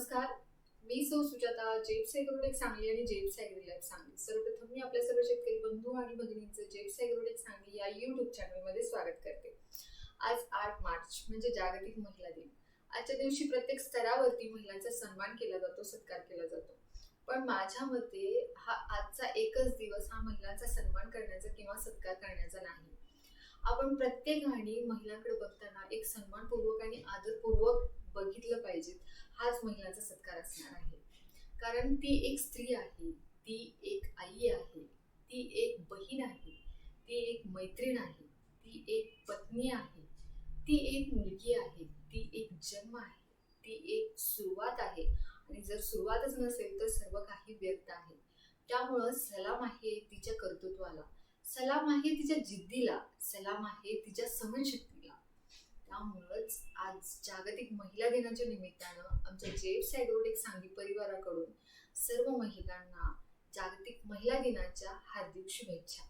नमस्कार. मी सौ सुजाता जेप्स ॲग्रोटेक सांगली आणि जेप्स ॲग्रीलाईफ सांगली. सर्वप्रथम मी आपल्या सर्व शेतकरी बंधू आणि भगिनींचं जेप्स ॲग्रोटेक सांगली या यूट्यूब चॅनलमध्ये स्वागत करते. आज आठ मार्च म्हणजे जागतिक महिला दिन. आजच्या दिवशी प्रत्येक स्तरावरती महिलांचा सन्मान केला जातो सत्कार केला जातो. पण माझ्या मते हा आजचा एकच दिवस हा महिलांचा सन्मान करण्याचा किंवा सत्कार करण्याचा नाही. आपण प्रत्येकाने महिलांकडे बघताना एक सन्मानपूर्वक आणि आदरपूर्वक बघितलं पाहिजे. हाच महिलाचा सत्कार असणार आहे. कारण ती एक स्त्री आहे ती एक आई आहे ती एक बहीण आहे ती एक मैत्रीण आहे ती एक पत्नी आहे ती एक मुलगी आहे ती एक जन्म आहे ती एक सुरुवात आहे. आणि जर सुरुवातच नसेल तर सर्व काही व्यर्थ आहे. त्यामुळं सलाम आहे तिच्या कर्तृत्वाला. सलाम आहे तिच्या जिद्दीला. सलाम आहे तिच्या सहनशक्ती आज जागतिक महिला दिनाच्या निमित्तानं आमच्या जेप्स ॲग्रोटेक सांगली परिवाराकडून सर्व महिलांना जागतिक महिला दिनाच्या हार्दिक शुभेच्छा.